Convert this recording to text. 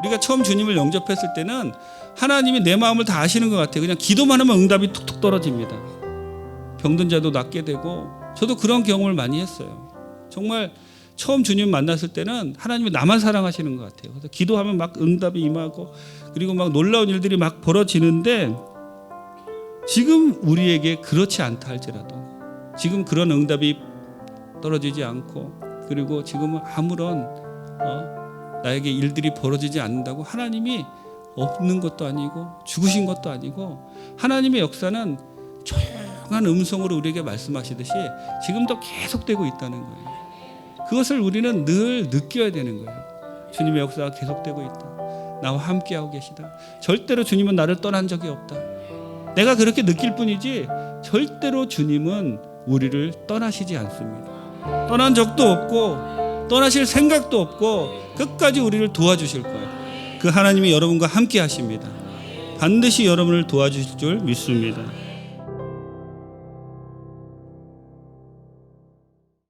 우리가 처음 주님을 영접했을 때는 하나님이 내 마음을 다 아시는 것 같아요. 그냥 기도만 하면 응답이 툭툭 떨어집니다. 병든 자도 낫게 되고 저도 그런 경험을 많이 했어요. 정말 처음 주님 만났을 때는 하나님이 나만 사랑하시는 것 같아요. 그래서 기도하면 막 응답이 임하고 그리고 막 놀라운 일들이 막 벌어지는데 지금 우리에게 그렇지 않다 할지라도 지금 그런 응답이 떨어지지 않고 그리고 지금은 아무런 어, 나에게 일들이 벌어지지 않는다고 하나님이 없는 것도 아니고 죽으신 것도 아니고 하나님의 역사는 조용한 음성으로 우리에게 말씀하시듯이 지금도 계속되고 있다는 거예요. 그것을 우리는 늘 느껴야 되는 거예요. 주님의 역사가 계속되고 있다. 나와 함께하고 계시다. 절대로 주님은 나를 떠난 적이 없다. 내가 그렇게 느낄 뿐이지 절대로 주님은 우리를 떠나시지 않습니다. 떠난 적도 없고 떠나실 생각도 없고 끝까지 우리를 도와주실 거예요. 그 하나님이 여러분과 함께 하십니다. 반드시 여러분을 도와주실 줄 믿습니다.